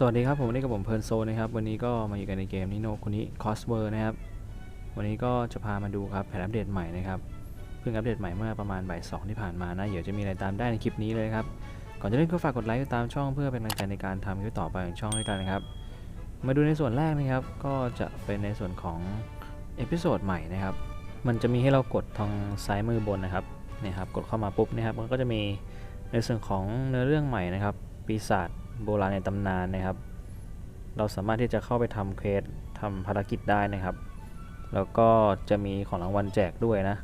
สวัสดีครับผมวันนี้กับผมเพลิร์นโซนะครับวันนี้ก็มาอยู่กันในเกมนิโนคุนิคอสเวอร์นะครับวันนี้ก็จะพามาดูครับแผนอัปเดตใหม่นะครับเพิ่งอัปเดตใหม่เมื่อประมาณบ่ายสองที่ผ่านมานะเดี๋ยวจะมีอะไรตามได้ในคลิปนี้เลยครับก่อนจะเล่นก็ฝากกดไลค์ติดตามช่องเพื่อเป็นกำลังใจในการทำคลิปต่อไปของช่องด้วยกันนะครับมาดูในส่วนแรกนะครับก็จะเป็นในส่วนของเอพิโซดใหม่นะครับมันจะมีให้เรากดทางซ้ายมือบนนะครับนี่ครับกดเข้ามาปุ๊บนะครับมันก็จะมีในส่วนของเนื้อเรื่องใหม่นะครับปีศาจ โบราณในตำนานนะครับ เราสามารถที่จะเข้าไปทำเควสทำภารกิจได้นะครับ แล้วก็จะมีของรางวัลแจกด้วยนะ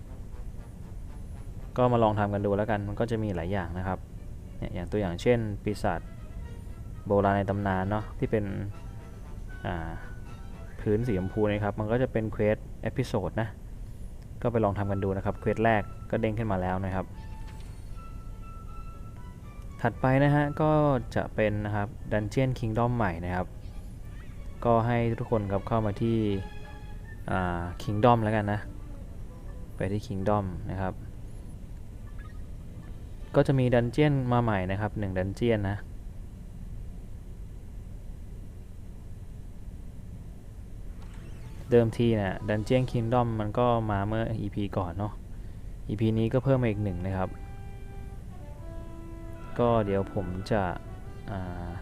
ก็มาลองทำกันดูแล้วกัน มันก็จะมีหลายอย่างนะครับเนี่ยอย่างตัวอย่างเช่น ปีศาจโบราณในตำนานเนาะที่เป็นพื้นสีชมพูนะครับ มันก็จะเป็นเควสเอพิโซดนะ ก็ไปลองทำกันดูนะครับ เควสแรกก็เด้งขึ้นมาแล้วนะครับ ถัดไปนะฮะก็จะเป็นนะครับ Dungeon Kingdom ใหม่นะครับ ก็ให้ทุกคนครับเข้ามาที่ Kingdom แล้วกันนะ ไปที่ Kingdom นะครับ ก็จะมีดันเจียนมาใหม่นะครับ1ดันเจียนนะเดิมทีนะดันเจียนคิงดอมมันก็มาเมื่อ EP ก่อนเนาะ EP นี้ก็เพิ่มมาอีกหนึ่งนะครับ ก็เดี๋ยวผมจะ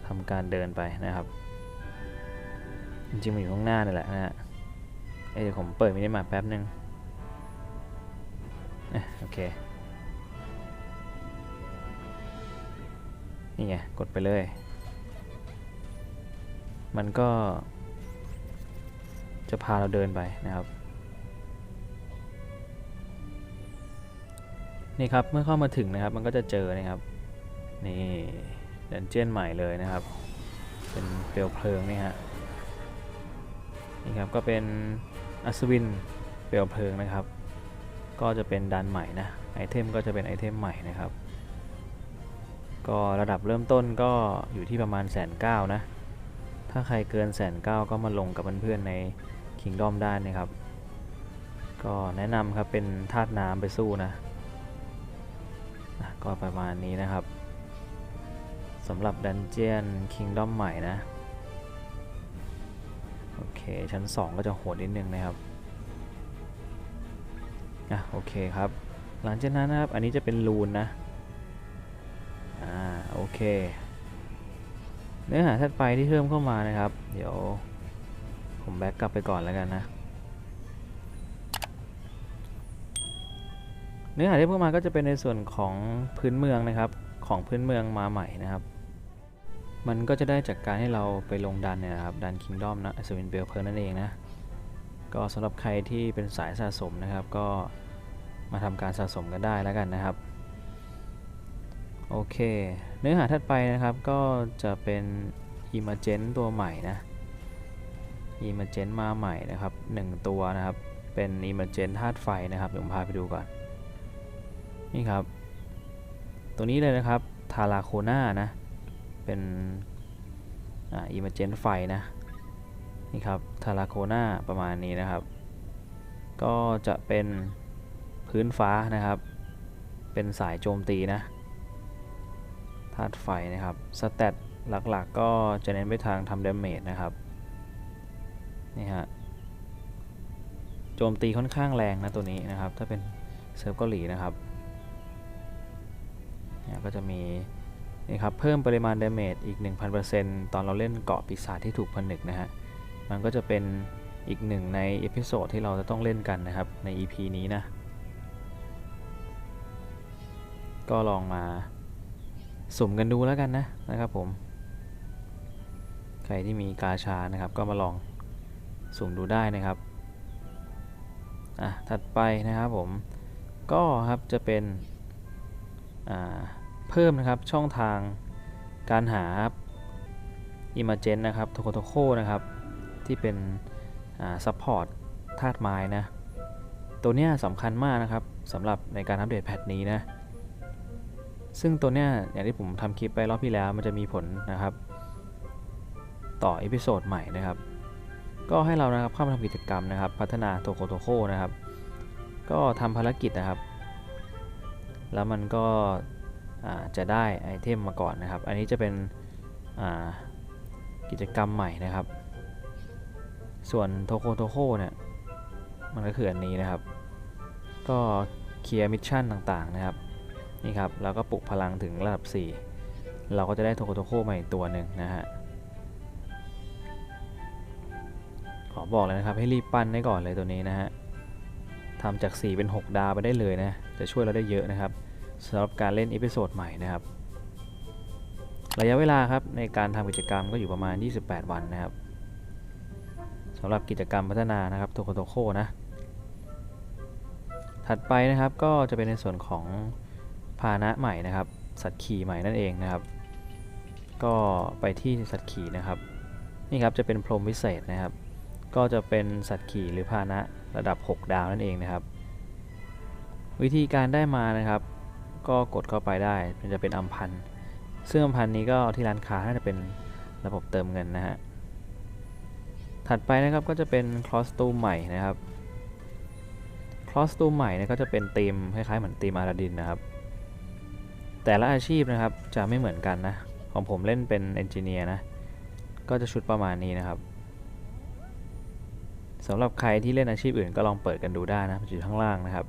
ทำการเดินไปนะครับ จริงๆมันอยู่ข้างหน้านี่แหละนะฮะเดี๋ยวผมเปิดมินิมาแป๊บนึงโอเค นี่ไง กดไปเลย มันก็ จะพาเราเดินไปนะครับ นี่ครับ เมื่อเข้ามาถึงนะครับ มันก็จะเจอนะครับ นี่ดันเจียนใหม่เลยนะครับ เป็นเปลวเพลิงนี่ฮะนี่ครับก็เป็นอัศวินเปลวเพลิงนะครับ ก็จะเป็นดันใหม่นะไอเทมก็จะเป็นไอเทมใหม่นะครับ ก็ระดับเริ่มต้นก็อยู่ที่ประมาณแสนเก้านะ ถ้าใครเกินแสนเก้าก็มาลงกับเพื่อนๆใน Kingdom ได้นะครับ ก็แนะนำครับเป็นธาตุน้ำไปสู้นะ ก็ประมาณนี้นะครับ สำหรับดันเจียนคิงดอมใหม่นะ โอเค ชั้น 2 ก็จะโหดนิดนึงนะครับ อะ โอเคครับ หลังจากนั้นนะครับ อันนี้จะเป็นรูนนะ อ่า โอเค เนื้อหาถัดไปที่เพิ่มเข้ามานะครับ เดี๋ยวผมแบ็กกลับไปก่อนแล้วกันนะเนื้อหาที่เพิ่มมาก็จะเป็นในส่วนของพื้นเมืองนะครับ ของพื้นเมืองมาใหม่นะครับ มันก็จะได้จากการให้เราไปลงดันเนี่ยนะครับ ดันคิงดอมนะสวินเบลเพอร์นั่นเองนะ ก็สำหรับใครที่เป็นสายสะสมนะครับ ก็มาทำการสะสมกันได้แล้วกันนะครับ โอเค เนื้อหาถัดไปนะครับก็จะเป็น i m a g e n ตัวใหม่นะ i m a g e n มาใหม่นะครับ 1 ตัวนะครับ เป็น i m a g e n ธาตุไฟนะครับเดี๋ยวผมพาไปดูก่อน นี่ครับ ตัวนี้เลยนะครับทาราโคนานะ เป็นอ่า i m a g e n ไฟนะนี่ครับทาราโคนาประมาณนี้นะครับ ก็จะเป็นพื้นฟ้านะครับ เป็นสายโจมตีนะธาตุไฟนะครับสเตตหลักๆก็จะเน้นไปทางทำดาเมจนะครับนี่ฮะโจมตีค่อนข้างแรงนะตัวนี้นะครับ ถ้าเป็นเซิร์ฟเกาหลีนะครับเนี่ยก็จะมี นี่ครับเพิ่มปริมาณดาเมจอีก 1,000%ตอนเราเล่นเกาะปีศาจที่ถูกผนึกนะฮะมันก็จะเป็นอีกหนึ่งในเอพิโซดที่เราจะต้องเล่นกันนะครับใน EP นี้นะ ก็ลองมาสุ่มกันดูแล้วกันนะนะครับผม ใครที่มีกาชานะครับ ก็มาลองสุ่มดูได้นะครับอะถัดไปนะครับผมก็ครับจะเป็นอ่า เพิ่มนะครับช่องทางการหาอิมเจนนะครับโทโคโทโคนะครับ ที่เป็นซัพพอร์ตธาตุไม้นะ ตัวเนี้ยสำคัญมากนะครับสำหรับในการอัปเดตแพทนี้นะ ซึ่งตัวเนี้ยอย่างที่ผมทำคลิปไปรอบที่แล้วมันจะมีผลนะครับ ต่อเอพิโซดใหม่นะครับ ก็ให้เรานะครับเข้ามาทำกิจกรรมนะครับ พัฒนาโทโคโทโคนะครับ ก็ทำภารกิจนะครับ แล้วมันก็ จะได้ไอเทมมาก่อนนะครับ อันนี้จะเป็นกิจกรรมใหม่นะครับ ส่วนโทโคโทโคเนี่ยมันก็คืออันนี้นะครับ ก็เคลียร์มิชชั่นต่างๆนะครับนี่ครับแล้วก็ปลุกพลังถึงระดับ 4 เราก็จะได้โทโคโทโคมาอีกตัวหนึ่งนะฮะขอบอกเลยนะครับให้รีบปั้นได้ก่อนเลยตัวนี้นะฮะทำจาก 4 เป็น 6 ดาวไปได้เลยนะ จะช่วยเราได้เยอะนะครับ สำหรับการเล่นอีพิโซดใหม่นะครับ ระยะเวลาครับในการทำกิจกรรมก็อยู่ประมาณ 28 วันนะครับสำหรับกิจกรรมพัฒนานะครับโทโคโทโคนะ ถัดไปนะครับก็จะเป็นในส่วนของพาหนะใหม่นะครับ สัตว์ขี่ใหม่นั่นเองนะครับ ก็ไปที่สัตว์ขี่นะครับ นี่ครับจะเป็นพรมวิเศษนะครับ ก็จะเป็นสัตว์ขี่หรือพาหนะระดับ 6 ดาวนั่นเองนะครับ วิธีการได้มานะครับ ก็กดเข้าไปได้มันจะเป็นอัมพันธ์ซึ่งอัมพันธ์นี้ก็ที่ร้านค้าน่าจะเป็นระบบเติมเงินนะฮะ ถัดไปนะครับก็จะเป็นคลอสตูมใหม่นะครับ คลอสตูมใหม่เนี่ยก็จะเป็นธีมคล้ายๆเหมือนธีมอาราดินนะครับ แต่ละอาชีพนะครับจะไม่เหมือนกันนะ ของผมเล่นเป็นเอนจิเนียร์นะ ก็จะชุดประมาณนี้นะครับสำหรับใครที่เล่นอาชีพอื่นก็ลองเปิดกันดูได้นะอยู่ข้างล่างนะครับ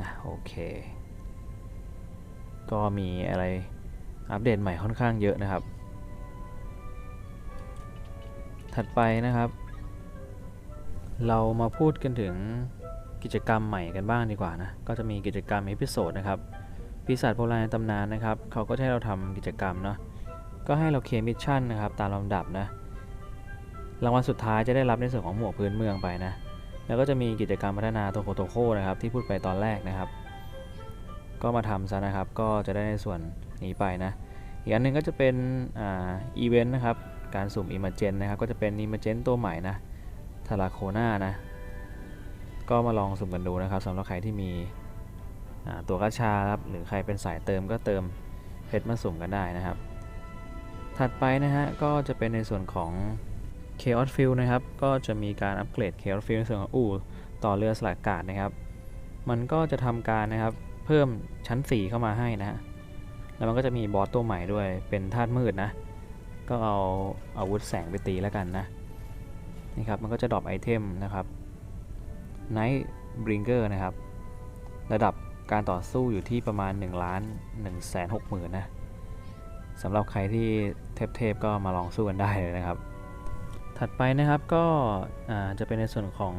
อะโอเค ก็มีอะไรอัปเดตใหม่ค่อนข้างเยอะนะครับ ถัดไปนะครับ เรามาพูดกันถึงกิจกรรมใหม่กันบ้างดีกว่านะ ก็จะมีกิจกรรมเอพิโซดนะครับปีศาจโบราณในตำนานนะครับ เขาก็ให้เราทำกิจกรรมเนาะ ก็ให้เราเคลียร์มิชชั่นนะครับ ตามลำดับนะ รางวัลสุดท้ายจะได้รับในส่วนของหมวกพื้นเมืองไปนะ แล้วก็จะมีกิจกรรมพัฒนาโตโคโตโคนะครับที่พูดไปตอนแรกนะครับ ก็มาทำซะนะครับก็จะได้ในส่วนนี้ไปนะ อีกอันหนึงก็จะเป็นอ่าอีเวนต์นะครับการสุ่มอิมเจนนะครับก็จะเป็นอิมเจนตัวใหม่นะทาราโคนานะก็มาลองสุ่มกันดูนะครับสำหรับใครที่มีตัวกระชาครับหรือใครเป็นสายเติมก็เติมเพชรมาสุ่มกันได้นะครับ ถัดไปนะฮะก็จะเป็นในส่วนของ Chaos Field นะครับ ก็จะมีการอัปเกรด Chaos Field ในส่วนของอู่ต่อเรือสลัดอากาศนะครับ มันก็จะทำการนะครับเพิ่มชั้น 4 เข้ามาให้นะฮะแล้วมันก็จะมีบอสตัวใหม่ด้วย เป็นธาตุมืดนะ ก็เอาอาวุธแสงไปตีแล้วกันนะ นี่ครับ มันก็จะดรอปไอเทมนะครับ Night Bringer นะครับ ระดับการต่อสู้อยู่ที่ประมาณ1ล้าน1แสน6หมื่นนะสำหรับใครที่เทพๆก็มาลองสู้กันได้เลยนะครับ ถัดไปนะครับก็จะเป็นในส่วนของ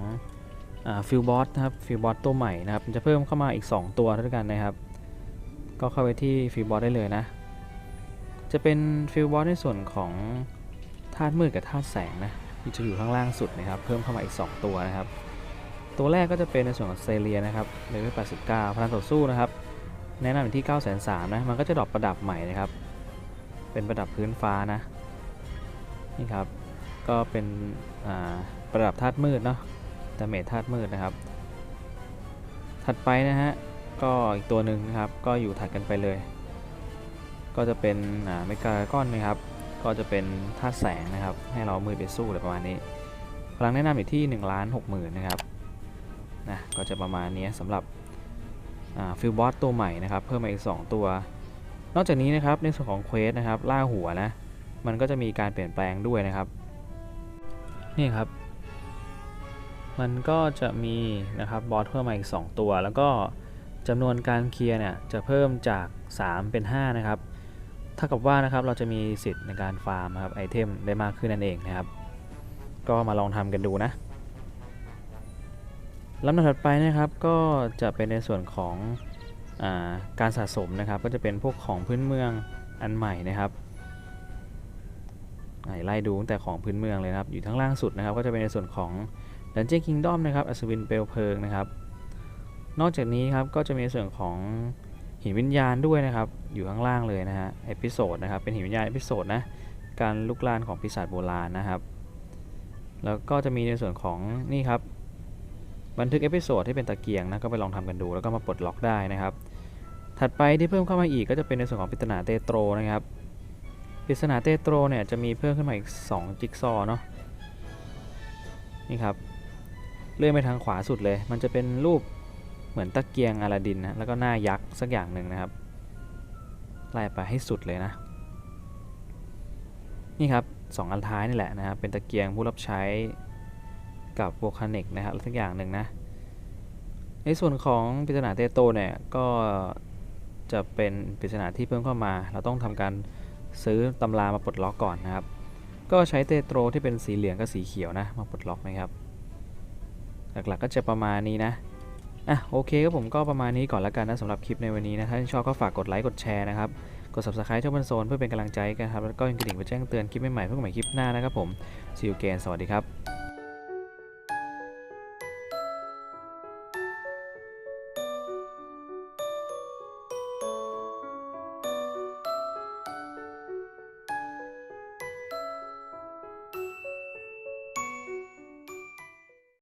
ฟิลบอสนะครับฟิลบอสตัวใหม่นะครับจะเพิ่มเข้ามาอีก 2 ตัวด้วยกันนะครับ ก็เข้าไปที่ฟิลบอสได้เลยนะ จะเป็นฟิลบอสในส่วนของธาตุมืดกับธาตุแสงนะที่จะอยู่ข้างล่างสุดนะครับ เพิ่มเข้ามาอีก 2 ตัวนะครับ ตัวแรกก็จะเป็นในส่วนของเซเลียนะครับเลเวล89พลังต่อสู้นะครับ แนะนำอยู่ที่ 9 3 0 0 0นะมันก็จะดรอปประดับใหม่นะครับ เป็นประดับพื้นฟ้านะนี่ครับ ก็เป็นประดับธาตุมืดเนาะดาเมจธาตุมืดนะครับ ถัดไปนะฮะ ก็อีกตัวหนึ่งนะครับ ก็อยู่ถัดกันไปเลย ก็จะเป็นเมกาก้อนนะครับ ก็จะเป็นธาตุแสงนะครับ ให้เรามือไปสู้อะไรประมาณนี้ พลังแนะนำอยู่ที่1นึ่งล้านหกหมื่นนะครับนะก็จะประมาณนี้สำหรับฟิลบอสตัวใหม่นะครับ เพิ่มมาอีก 2 ตัว นอกจากนี้นะครับในส่วนของเควสนะครับล่าหัวนะ มันก็จะมีการเปลี่ยนแปลงด้วยนะครับ นี่ครับ มันก็จะมีนะครับบอสเพิ่มมาอีก 2 ตัว แล้วก็จำนวนการเคลียร์เนี่ยจะเพิ่มจาก 3 เป็น 5 นะครับเท่ากับว่านะครับเราจะมีสิทธิ์ในการฟาร์มนะครับไอเทมได้มากขึ้นนั่นเองนะครับ ก็มาลองทำกันดูนะลำดับถัดไปนะครับก็จะเป็นในส่วนของอาการสะสมนะครับ ก็จะเป็นพวกของพื้นเมืองอันใหม่นะครับ ไล่ดูตั้งแต่ของพื้นเมืองเลยนะครับ อยู่ทั้งล่างสุดนะครับ ก็จะเป็นในส่วนของ Dungeon Kingdom นะครับ อัศวินเปลวเพลิงนะครับ นอกจากนี้ครับ ก็จะมีในส่วนของหินวิญญาณด้วยนะครับ อยู่ข้างล่างเลยนะฮะ เอพิโซดนะครับ เป็นหินวิญญาณเอพิโซดนะ การลุกลานของปีศาจโบราณนะครับ แล้วก็จะมีในส่วนของนี่ครับ บันทึกเอพิโซดที่เป็นตะเกียงนะ ก็ไปลองทำกันดู แล้วก็มาปลดล็อกได้นะครับ ถัดไปที่เพิ่มเข้ามาอีกก็จะเป็นในส่วนของปริศนาเตโตรนะครับ ปริศนาเตโตรเนี่ยจะมีเพิ่มขึ้นมาอีก 2 จิ๊กซอเนาะนี่ครับเลื่อนไปทางขวาสุดเลย มันจะเป็นรูปเหมือนตะเกียงอลาดินนะแล้วก็หน้ายักษ์สักอย่างหนึ่งนะครับไล่ไปให้สุดเลยนะ นี่ครับสองอันท้ายนี่แหละนะครับเป็นตะเกียงผู้รับใช้กับโวคานิกนะครับสักอย่างหนึ่งนะในส่วนของปริศนาเตโตเนี่ยก็จะเป็นปริศนาที่เพิ่มเข้ามา เราต้องทำการ ซื้อตำรามาปลดล็อกก่อนนะครับ ก็ใช้เตโตที่เป็นสีเหลืองกับสีเขียวนะมาปลดล็อกนะครับหลักๆก็จะประมาณนี้นะอะโอเคครับผมก็ประมาณนี้ก่อนแล้วกันนะสำหรับคลิปในวันนี้นะถ้าชอบก็ฝากกดไลค์กดแชร์นะครับกด subscribe ช่องบันโซนเพื่อเป็นกำลังใจกันครับแล้วก็กระดิ่งไปแจ้งเตือนคลิปใหม่ๆเพื่อใหม่คลิปหน้านะครับผม see you again สวัสดีครับ